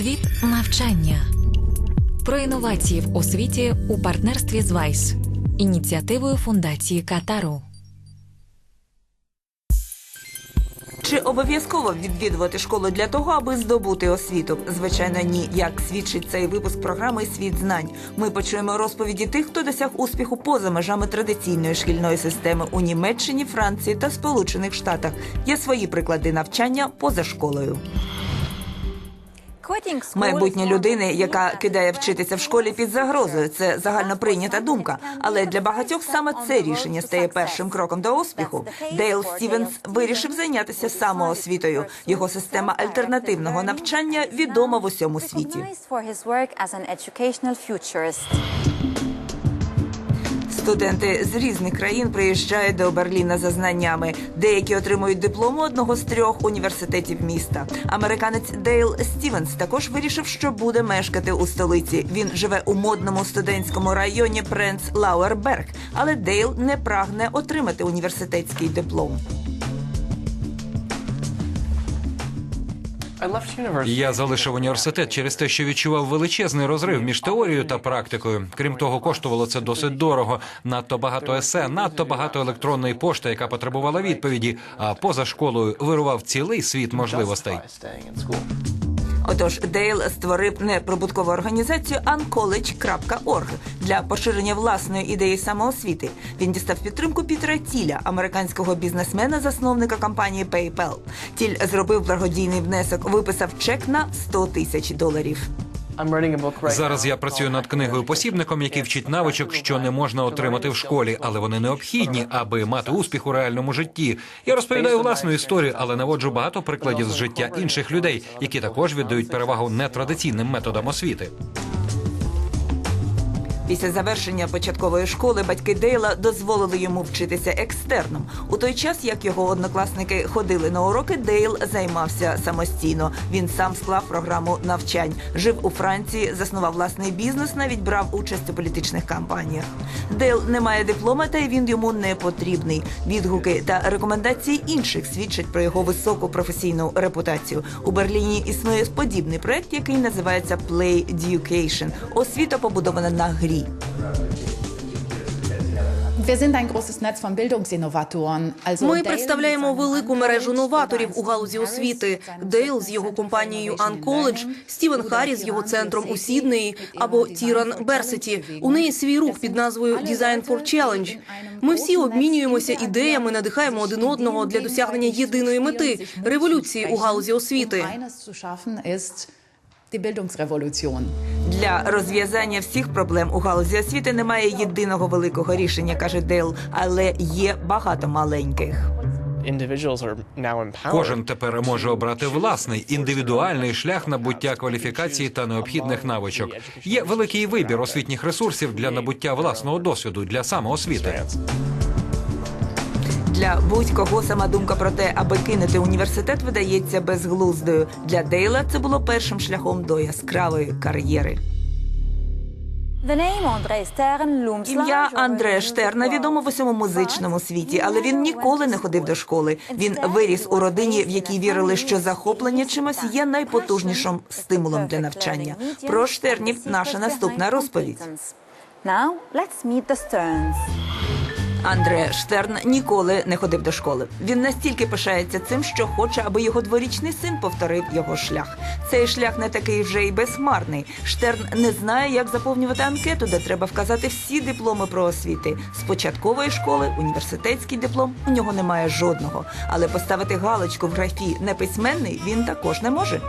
Світ навчання про інновації в освіті у партнерстві з ВАЙС, ініціативою фундації Катару. Чи обов'язково відвідувати школу для того, аби здобути освіту? Звичайно, ні. Як свідчить цей випуск програми Світ знань. Ми почуємо розповіді тих, хто досяг успіху поза межами традиційної шкільної системи у Німеччині, Франції та Сполучених Штатах. Є свої приклади навчання поза школою. Майбутнє людини, яка кидає вчитися в школі під загрозою, це загально прийнята думка. Але для багатьох саме це рішення стає першим кроком до успіху. Дейл Стівенс вирішив зайнятися самоосвітою. Його система альтернативного навчання відома в усьому світі. Студенти з різних країн приїжджають до Берліна за знаннями. Деякі отримують диплому одного з трьох університетів міста. Американець Дейл Стівенс також вирішив, що буде мешкати у столиці. Він живе у модному студентському районі Пренц Лауерберг, але Дейл не прагне отримати університетський диплом. Я залишив університет через те, що відчував величезний розрив між теорією та практикою. Крім того, коштувало це досить дорого. Надто багато есе, надто багато електронної пошти, яка потребувала відповіді. А поза школою вирував цілий світ можливостей. Отож, Дейл створив неприбуткову організацію uncollege.org для поширення власної ідеї самоосвіти. Він дістав підтримку Пітера Тіля, американського бізнесмена, засновника компанії PayPal. Тіль зробив благодійний внесок, виписав чек на 100 тисяч доларів. Зараз я працюю над книгою посібником, який вчить навичок, що не можна отримати в школі, але вони необхідні, аби мати успіх у реальному житті. Я розповідаю власну історію, але наводжу багато прикладів з життя інших людей, які також віддають перевагу нетрадиційним методам освіти. Після завершення початкової школи батьки Дейла дозволили йому вчитися екстерном. У той час, як його однокласники ходили на уроки, Дейл займався самостійно. Він сам склав програму навчань, жив у Франції, заснував власний бізнес, навіть брав участь у політичних кампаніях. Дейл не має диплома, та й він йому не потрібний. Відгуки та рекомендації інших свідчать про його високу професійну репутацію. У Берліні існує подібний проект, який називається Play Education. Освіта побудована на грі. Also Ми представляємо велику мережу новаторів у галузі освіти. Дейл з його компанією Learning, Стівен Харріс з його центром у Сіднеї або Тіран Берсеті. У неї свій рух під назвою Design for Challenge. Ми всі обмінюємося ідеями, надихаємо один одного для досягнення єдиної мети революції у галузі освіти. Die Bildungsrevolution. Для розв'язання всіх проблем у галузі освіти немає єдиного великого рішення, каже Дейл, але є багато маленьких. Кожен тепер може обрати власний індивідуальний шлях набуття кваліфікації та необхідних навичок. Є великий вибір освітніх ресурсів для набуття власного досвіду для самоосвіти. Для будь-кого сама думка про те, аби кинути університет, видається безглуздою. Для Дейла це було першим шляхом до яскравої кар'єри. Ім'я Андре Штерна відомо в усьому музичному світі, але він ніколи не ходив до школи. Він виріс у родині, в якій вірили, що захоплення чимось є найпотужнішим стимулом для навчання. Про Штернів наша наступна розповідь. Now let's meet the Sterns. Андре Штерн ніколи не ходив до школи. Він настільки пишається цим, що хоче, аби його дворічний син повторив його шлях. Цей шлях не такий вже й безхмарний. Штерн не знає, як заповнювати анкету, де треба вказати всі дипломи про освіти. З початкової школи, університетський диплом у нього немає жодного. Але поставити галочку в графі неписьменний він також не може.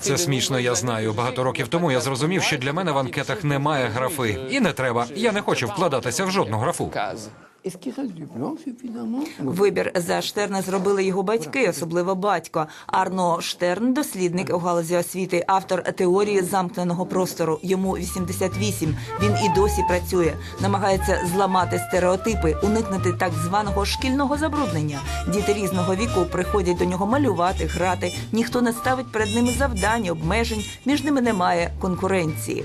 Це смішно, я знаю. Багато років тому я зрозумів, що для мене в анкетах немає графи, і не треба. Я не хочу вкладатися в жодну графу. Вибір за Штерна зробили його батьки, особливо батько. Арно Штерн, дослідник у галузі освіти, автор теорії замкненого простору. Йому 88. Він і досі працює, намагається зламати стереотипи, уникнути так званого шкільного забруднення. Діти різного віку приходять до нього малювати, грати. Ніхто не ставить перед ними завдань, обмежень. Між ними немає конкуренції.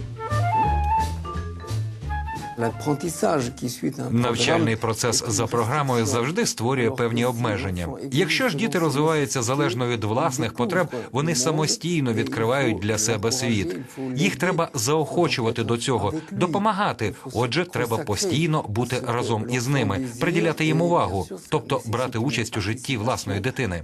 Навчальний процес за програмою завжди створює певні обмеження. Якщо ж діти розвиваються залежно від власних потреб, вони самостійно відкривають для себе світ. Їх треба заохочувати до цього, допомагати. Отже, треба постійно бути разом із ними, приділяти їм увагу, тобто брати участь у житті власної дитини.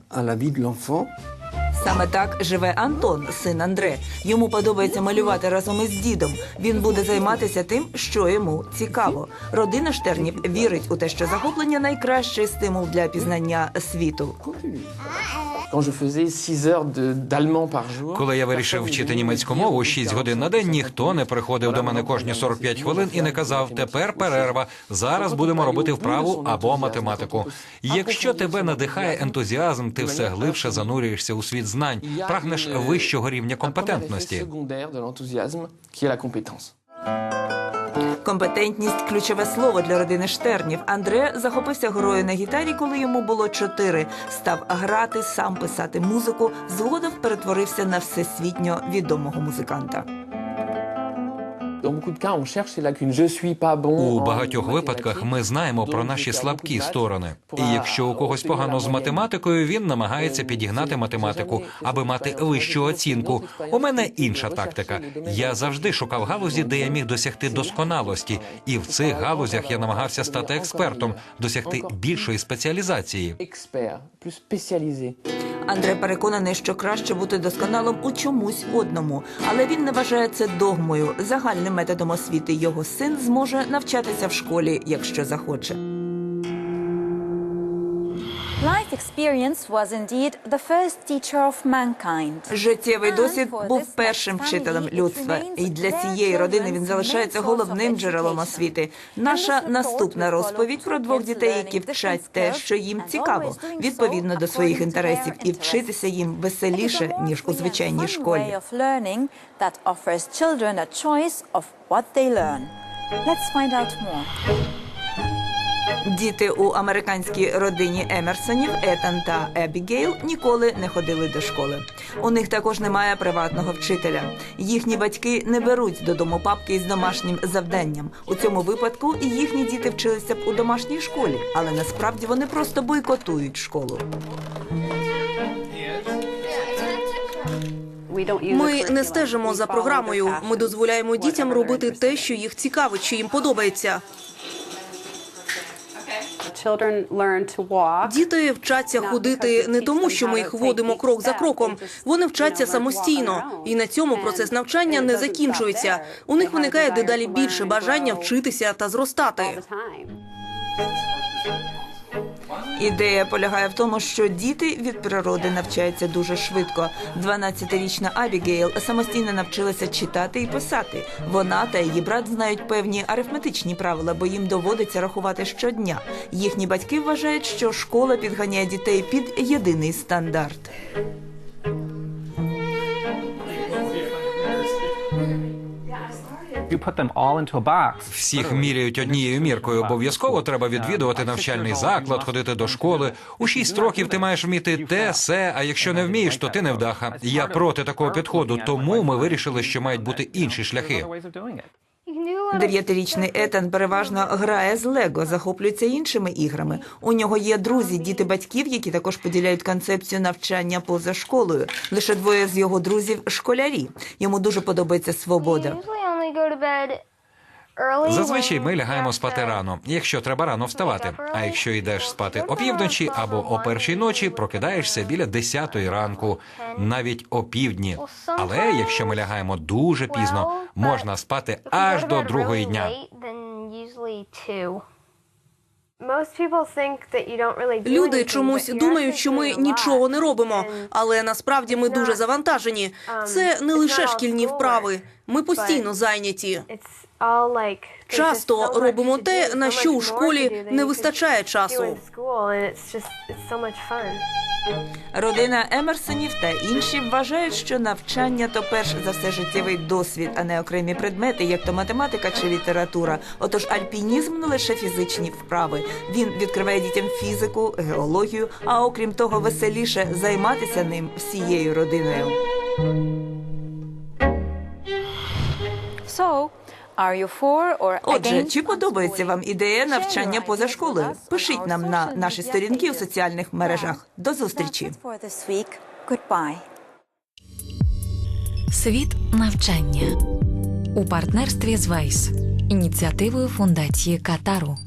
Саме так живе Антон, син Андре. Йому подобається малювати разом із дідом. Він буде займатися тим, що йому цікаво. Родина Штернів вірить у те, що захоплення найкращий стимул для пізнання світу. Quand je faisais 6 heures de- d'allemand par jour, Коли я вирішив вчити німецьку мову 6 годин на день, ніхто не приходив до мене кожні 45 хвилин і не казав: тепер перерва. Зараз будемо робити вправу або математику. Якщо тебе надихає ентузіазм, ти все глибше занурюєшся у світ знань, прагнеш вищого рівня компетентності. Компетентність ключове слово для родини Штернів. Андре захопився грою на гітарі, коли йому було чотири. Став грати, сам писати музику. Згодом перетворився на всесвітньо відомого музиканта. У багатьох випадках ми знаємо про наші слабкі сторони. І якщо у когось погано з математикою, він намагається підігнати математику, аби мати вищу оцінку. У мене інша тактика. Я завжди шукав галузі, де я міг досягти досконалості, і в цих галузях я намагався стати експертом, досягти більшої спеціалізації. Андре переконаний, що краще бути досконалим у чомусь одному, але він не вважає це догмою. Загальним методом освіти його син зможе навчатися в школі, якщо захоче. Life experience was indeed the first teacher of mankind. Життєвий досвід був першим вчителем людства, і для цієї родини він залишається головним джерелом освіти. Наша наступна розповідь про двох дітей, які вчать те, що їм цікаво, відповідно до своїх інтересів, і вчитися їм веселіше ніж у звичайній школі. Let's find out more. Діти у американській родині Емерсонів Етан та Ебігейл ніколи не ходили до школи. У них також немає приватного вчителя. Їхні батьки не беруть додому папки із домашнім завданням. У цьому випадку і їхні діти вчилися б у домашній школі, але насправді вони просто бойкотують школу. Ми не стежимо за програмою. Ми дозволяємо дітям робити те, що їх цікавить, що їм подобається. Діти вчаться ходити не тому, що ми їх водимо крок за кроком. Вони вчаться самостійно, і на цьому процес навчання не закінчується. У них виникає дедалі більше бажання вчитися та зростати. Ідея полягає в тому, що діти від природи навчаються дуже швидко. 12-річна Абігейл самостійно навчилася читати і писати. Вона та її брат знають певні арифметичні правила, бо їм доводиться рахувати щодня. Їхні батьки вважають, що школа підганяє дітей під єдиний стандарт. Всіх міряють однією міркою. Обов'язково треба відвідувати навчальний заклад, ходити до школи. У шість років ти маєш вміти те, се. А якщо не вмієш, то ти не вдаха. Я проти такого підходу. Тому ми вирішили, що мають бути інші шляхи. Дев'ятирічний Етан переважно грає з Лего, захоплюється іншими іграми. У нього є друзі, діти батьків, які також поділяють концепцію навчання поза школою. Лише двоє з його друзів школярі. Йому дуже подобається свобода. Зазвичай ми лягаємо спати рано, якщо треба рано вставати. А якщо йдеш спати опівночі або о першій ночі, прокидаєшся біля десятої ранку, навіть опівдні. Але якщо ми лягаємо дуже пізно, можна спати аж до другої дня. Люди чомусь думають, що ми нічого не робимо, але насправді ми дуже завантажені. Це не лише шкільні вправи. Ми постійно зайняті. Часто робимо те, на що у школі не вистачає часу. Родина Емерсонів та інші вважають, що навчання то перш за все життєвий досвід, а не окремі предмети, як то математика чи література. Отож, альпінізм не лише фізичні вправи. Він відкриває дітям фізику, геологію, а окрім того, веселіше займатися ним всією родиною. So, Отже, чи подобається вам ідея навчання поза школою? Пишіть нам на наші сторінки у соціальних мережах. До зустрічі. Світ навчання у партнерстві з Вайс, ініціативою фундації Катару.